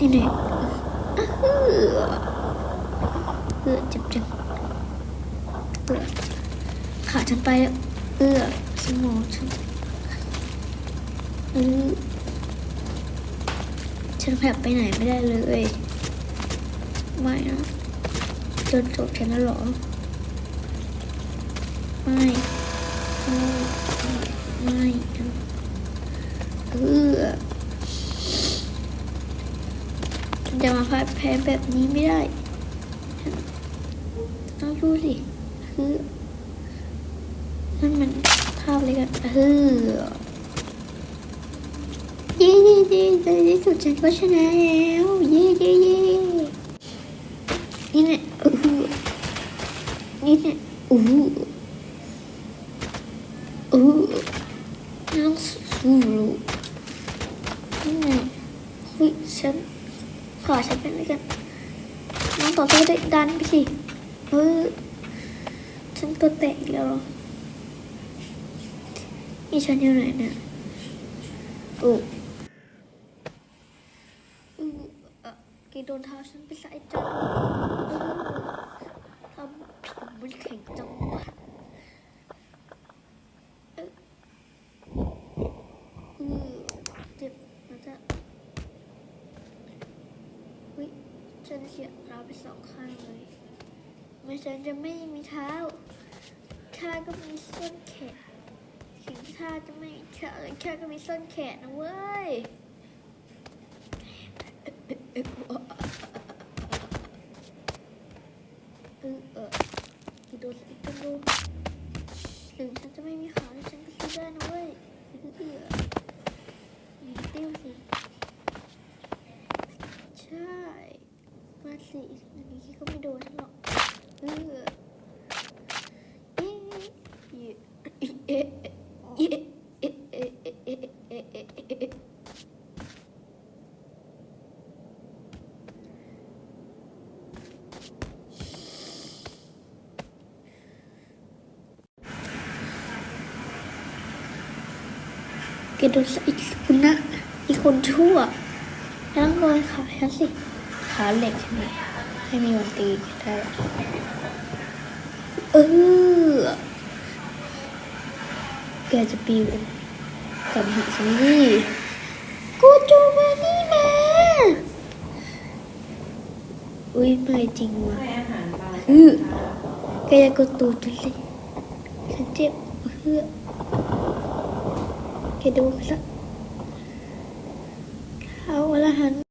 นี่แน่อื้อหือเออเจ็บจังเออขาฉันไปแล้วเออสมองฉันเออฉันแผลบไปไหนไม่ได้เลยไม่นะจนจบฉันแล้วหรอไม่ไม่ไม่เออ ฉันจะมาพ่ายแพ้แบบนี้ไม่ได้ ต้องดูสิคือนั่นมันภาพอะไรกันเออเย้เย้เย้ในที่สุดฉันก็ชนะแล้วเย้เย้เย้นี่แหละเออนี่แหละอู้เออน้องสู้รู้นี่ไงเฮ้ยฉัน ขอฉันเป็นอะไรกันน้องต่อสู้ได้ดันไปสิเออฉันตัวแตกอีกแล้วหรอนี่ฉันอยู่ไหนเนี่ยโอ้อือเออแกโดนเท้าฉันไปใส่จังทำผิวมันแข็งจังวะ อือเจ็บมันจะวิ ฉันเสียเท้าไปสองข้างเลยไม่ฉันจะไม่มีเท้าข้าก็มีส้นแขนถึงข้าจะไม่มีเท้าข้าก็มีส้นแขนนะเว้ยเออเออกี่โดนอีกกันดูถึงฉันจะไม่มีขาแต่ฉันก็สู้ได้นะเว้ยเออเออ มีติ้วสิใช่มา สิอันนี้ก็ไม่โดนฉันหรอกเออเอ๊ะเอ๊ะเอ๊ะเอ๊ะเอ๊ะเอ๊ะเอ๊ะเอ๊ะกโดนอีกคนนะอีกคนชั่วแล้วต้องโดนขาฉันสิ ขาเหล็กใช่ไหมให้มีวันตีได้เออแกจะปีนกับหาฉันดิกูจูมานี่มาอุ้ยไม่จริงว่ะให้อาหารปลาเอแกจะกดตูดฉันสิฉันเจ็บเพื่อแกดูไปซะเอาละหัน